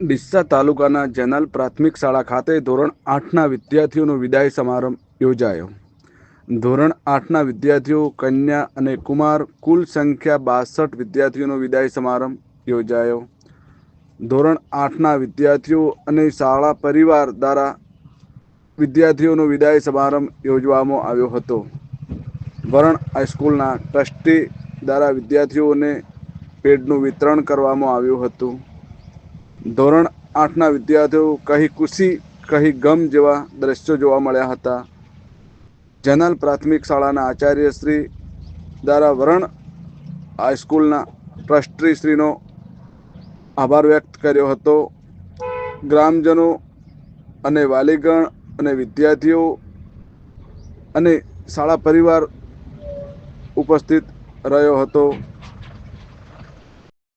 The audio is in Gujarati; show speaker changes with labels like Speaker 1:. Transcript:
Speaker 1: ડીસા તાલુકાના જનલ પ્રાથમિક શાળા ખાતે ધોરણ આઠના વિદ્યાર્થીઓનો વિદાય સમારંભ યોજાયો. ધોરણ આઠના વિદ્યાર્થીઓ કન્યા અને કુમાર કુલ સંખ્યા બાસઠ વિદ્યાર્થીઓનો વિદાય સમારંભ યોજાયો. ધોરણ આઠના વિદ્યાર્થીઓ અને શાળા પરિવાર દ્વારા વિદ્યાર્થીઓનો વિદાય સમારંભ યોજવામાં આવ્યો હતો. વરણ હાઈસ્કૂલના ટ્રસ્ટી દ્વારા વિદ્યાર્થીઓને પેડનું વિતરણ કરવામાં આવ્યું હતું. ધોરણ આઠના વિદ્યાર્થીઓ કહી ખુશી, કહી ગમ જેવા દ્રશ્યો જોવા મળ્યા હતા. જનરલ પ્રાથમિક શાળાના આચાર્યશ્રી દ્વારા વરણ હાઈસ્કૂલના ટ્રસ્ટીશ્રીનો આભાર વ્યક્ત કર્યો હતો. ગ્રામજનો અને વાલીગણ અને વિદ્યાર્થીઓ અને શાળા પરિવાર ઉપસ્થિત રહ્યો હતો.